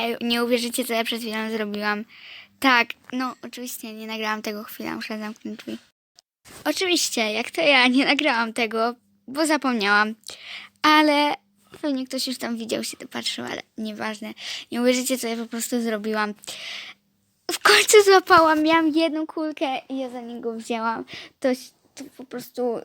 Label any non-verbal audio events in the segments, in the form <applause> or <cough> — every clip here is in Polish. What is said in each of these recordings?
Ej, nie uwierzycie, co ja przed chwilą zrobiłam. Tak, no oczywiście nie nagrałam tego chwilę, muszę zamknąć drzwi. Oczywiście, jak to ja, nie nagrałam tego, bo zapomniałam. Ale pewnie ktoś już tam widział, się to patrzył, ale nieważne. Nie uwierzycie, co ja po prostu zrobiłam. W końcu złapałam, miałam jedną kulkę i ja za niego wzięłam. To, to po prostu...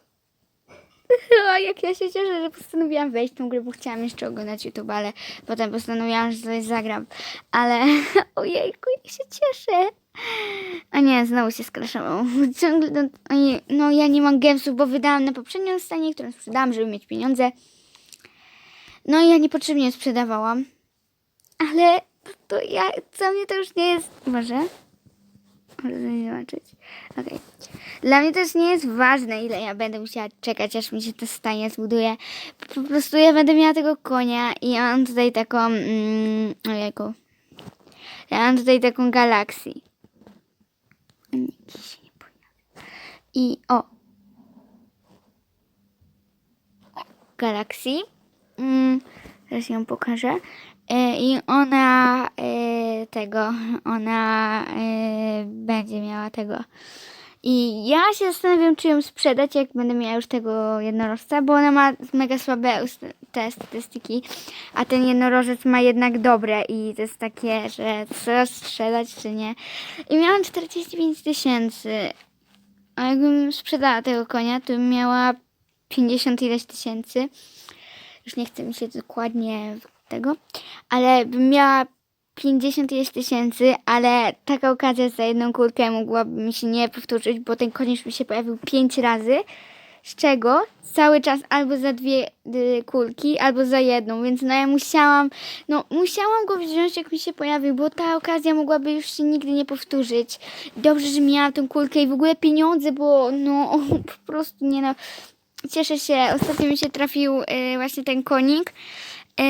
<laughs> O, jak ja się cieszę, że postanowiłam wejść w tą grę, bo chciałam jeszcze oglądać YouTube, ale potem postanowiłam, że coś zagram. Ale <laughs> ojejku, jak się cieszę. A nie, znowu się skraszało. <laughs> Ciągle, ojej, no ja nie mam gemsów, bo wydałam na poprzednią stanie, którą sprzedałam, żeby mieć pieniądze. No i ja niepotrzebnie sprzedawałam. Ale to ja, co mnie to już nie jest... Może? Może zobaczyć. Okej. Dla mnie też nie jest ważne, ile ja będę musiała czekać, aż mi się to stanie zbuduje. Po prostu ja będę miała tego konia i ja mam tutaj taką... Mm, ojejku. Ja mam tutaj taką galaksję. I o. Galaksji. Mm, teraz ją pokażę. E, I ona e, tego, ona e, będzie miała tego. I ja się zastanawiam, czy ją sprzedać, jak będę miała już tego jednorożca, bo ona ma mega słabe te statystyki, a ten jednorożec ma jednak dobre i to jest takie, że co sprzedać, czy nie. I miałam 45 tysięcy, a jakbym sprzedała tego konia, to bym miała 50 ileś tysięcy. Już nie chcę mi się dokładnie tego, ale bym miała 50 ileś tysięcy, ale taka okazja za jedną kulkę mogłaby mi się nie powtórzyć, bo ten już mi się pojawił 5 razy, z czego cały czas albo za dwie y, kulki, albo za jedną, więc no ja musiałam, no musiałam go wziąć jak mi się pojawił, bo ta okazja mogłaby już się nigdy nie powtórzyć. Dobrze, że miałam tą kulkę i w ogóle pieniądze, bo no <laughs> po prostu nie no, cieszę się, ostatnio mi się trafił y, właśnie ten konik, y,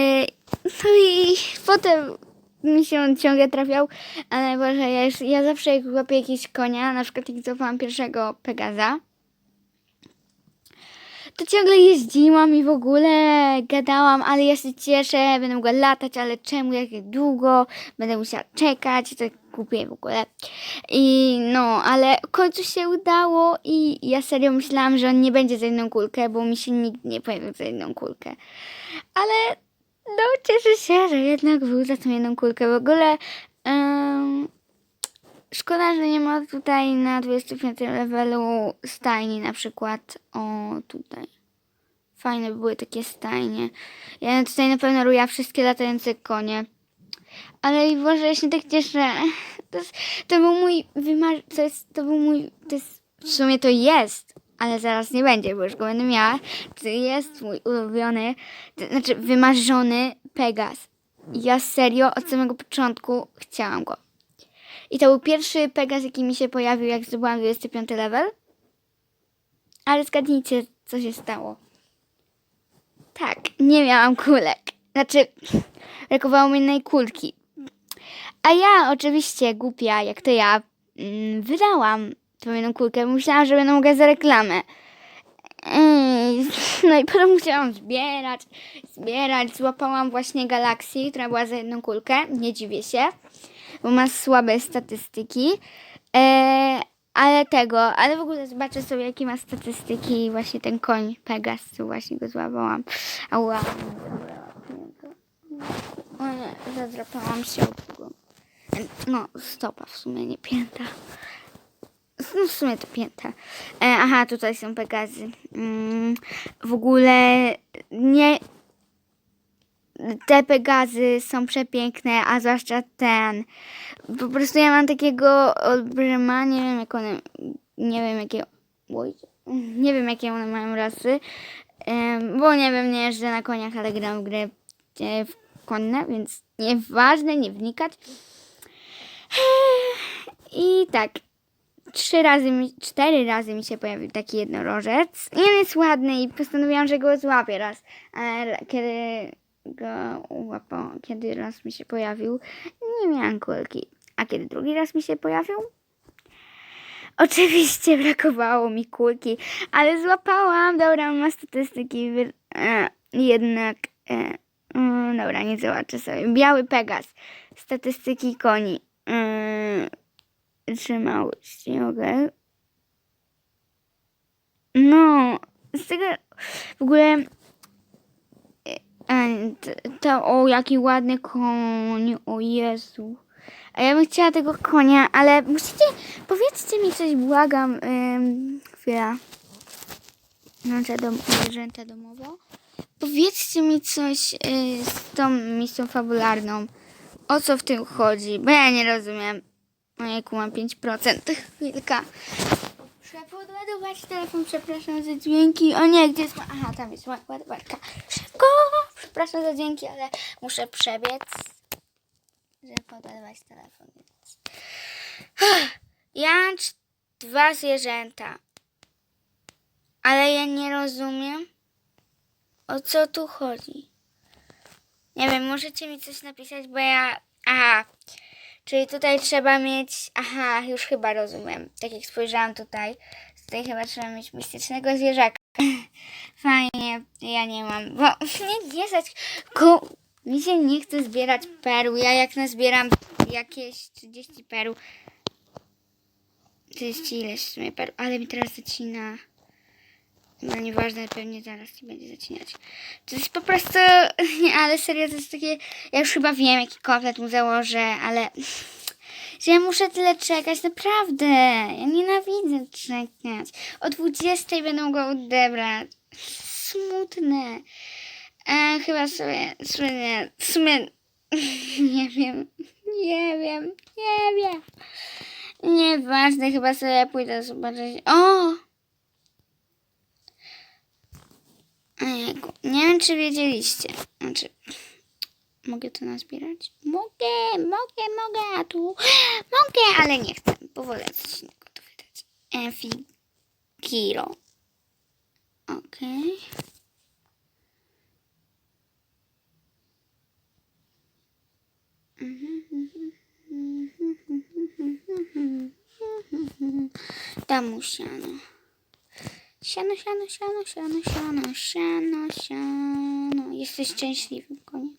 no i potem mi się on ciągle trafiał, ale Boże, ja, już, ja zawsze jak łapię jakiegoś konia, na przykład jak złapałam pierwszego Pegaza, to ciągle jeździłam i w ogóle gadałam, ale ja się cieszę, będę mogła latać, ale czemu, jak długo, będę musiała czekać, to kupię w ogóle. I no, ale w końcu się udało i ja serio myślałam, że on nie będzie za jedną kulkę, bo mi się nigdy nie pojawił za jedną kulkę. Ale no, cieszę się, że jednak był za tą jedną kulkę. W ogóle em, szkoda, że nie ma tutaj na 25 levelu stajni na przykład. O, tutaj. Fajne by były takie stajnie. Ja tutaj na pewno ruja wszystkie latające konie. Ale i Boże, ja się tak cieszę. To, jest, to był mój wymar... To jest, to był mój... To jest, w sumie to jest, ale zaraz nie będzie, bo już go będę miała. To jest mój ulubiony, to znaczy wymarzony Pegas. Ja serio od samego początku chciałam go. I to był pierwszy Pegas, jaki mi się pojawił, jak zdobyłam 25 level. Ale zgadnijcie, co się stało. Tak, nie miałam kulek. Znaczy, <laughs> brakowało mi jednej kulki. A ja oczywiście, głupia, jak to ja, mm, wydałam tą jedną kulkę. Myślałam, że będę mogła za reklamę. No i potem musiałam zbierać, zbierać. Złapałam właśnie Galaxy, która była za jedną kulkę. Nie dziwię się, bo ma słabe statystyki. E, ale tego, ale w ogóle zobaczę sobie, jakie ma statystyki właśnie ten koń Pegas, co właśnie go złapałam. Ała, o nie, zadrapałam się. No, stopa w sumie, nie pięta. No w sumie to pięta. E, aha, tutaj są Pegazy. Mm, w ogóle nie... Te Pegazy są przepiękne, a zwłaszcza ten. Po prostu ja mam takiego olbrzyma, nie wiem jak one... Nie wiem jakie... Nie wiem jakie one mają rasy. Em, bo nie wiem, nie jeżdżę na koniach, ale gram w gry e, w konne, więc nieważne, nie wnikać. I tak, trzy razy, mi, cztery razy mi się pojawił taki jednorożec. On jest ładny i postanowiłam, że go złapię raz. Ale kiedy go łapałam, kiedy raz mi się pojawił, nie miałam kulki. A kiedy drugi raz mi się pojawił? Oczywiście brakowało mi kulki, ale złapałam. Dobra, ma statystyki. E, jednak e, Mm, dobra, nie zobaczę sobie. Biały Pegas. Statystyki koni. Mm, Trzymałość jogę. No, z tego w ogóle e, to o jaki ładny koń, o Jezu. A ja bym chciała tego konia, ale musicie, powiedzcie mi coś, błagam. Ym, chwila. Zwierzęta, dom, zwierzęta domowo. Powiedzcie mi coś y, z tą misją fabularną. O co w tym chodzi? Bo ja nie rozumiem. Ojejku, mam 5%. Chwilka. Muszę podładować telefon, przepraszam za dźwięki. O nie, gdzie jest... Aha, tam jest ładowarka. Szybko! Przepraszam za dźwięki, ale muszę przebiec, żeby podładować telefon. Więc... <sighs> Ja dwa zwierzęta. Ale ja nie rozumiem, o co tu chodzi. Nie wiem, możecie mi coś napisać, bo ja... Aha, czyli tutaj trzeba mieć... Aha, już chyba rozumiem. Tak jak spojrzałam tutaj, tutaj chyba trzeba mieć mistycznego zwierzaka. <laughs> Fajnie, ja nie mam, bo <laughs> nie, nie stać... Ko... Mi się nie chce zbierać perł. Ja jak nazbieram jakieś 30 perł... 30 ileś w sumie ale mi teraz zacina... No nieważne, pewnie zaraz ci będzie zacinać. To jest po prostu, <laughs> nie, ale serio, to jest takie, ja już chyba wiem, jaki komplet mu założę, ale <laughs> że ja muszę tyle czekać, naprawdę. Ja nienawidzę czekać. O 20 będą go odebrać. Smutne. E, chyba sobie, w sumie, w <laughs> sumie, nie wiem, nie wiem, nie wiem. Nieważne, chyba sobie pójdę zobaczyć. O! Ojejku, nie wiem, czy wiedzieliście. Znaczy, mogę to nazbierać? Mogę, mogę, mogę, a tu mogę, ale nie chcę, bo wolę coś innego to wydać. Enfigiro. Okej. Dam mu siano. Siano, siano, siano, siano, siano, siano. Jesteś szczęśliwym koniem.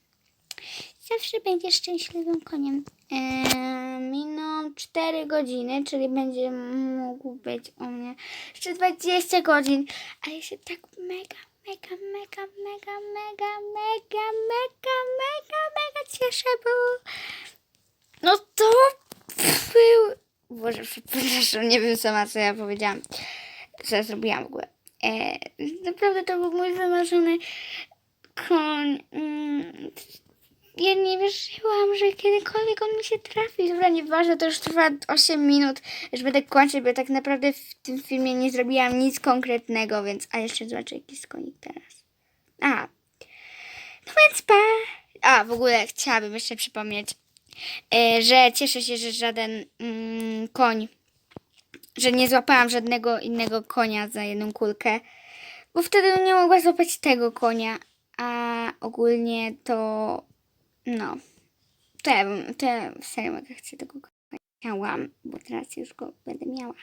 Zawsze będziesz szczęśliwym koniem. Eee, miną 4 godziny, czyli będzie mógł być u mnie jeszcze 20 godzin. Ale się tak mega, mega, mega, mega, mega, mega, mega, mega, mega cieszę, bo no to był... Boże, przepraszam, nie wiem sama, co ja powiedziałam co ja zrobiłam w ogóle. E, naprawdę to był mój wymarzony koń. Mm, ja nie wierzyłam, że kiedykolwiek on mi się trafi. Dobra, nieważne, to już trwa 8 minut. Już będę kończyć, bo tak naprawdę w tym filmie nie zrobiłam nic konkretnego, więc... A jeszcze zobaczę, jaki jest konik teraz. A. No więc pa. A, w ogóle chciałabym jeszcze przypomnieć, e, że cieszę się, że żaden mm, koń że nie złapałam żadnego innego konia za jedną kulkę, bo wtedy nie mogła złapać tego konia, a ogólnie to no, to ja bym, to ja serio mega chcę tego konia. Miałam, bo teraz już go będę miała.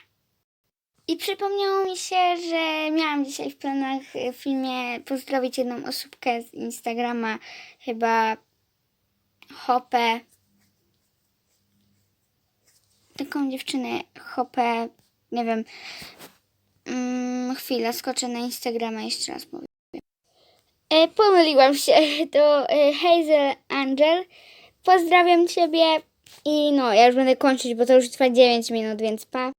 I przypomniało mi się, że miałam dzisiaj w planach w filmie pozdrowić jedną osóbkę z Instagrama, chyba Hopę, taką dziewczynę, Hopę, nie wiem. Mm, chwila, skoczę na Instagrama jeszcze raz powiem. E, pomyliłam się, <laughs> to e, Hazel Angel. Pozdrawiam Ciebie i no, ja już będę kończyć, bo to już trwa 9 minut, więc pa.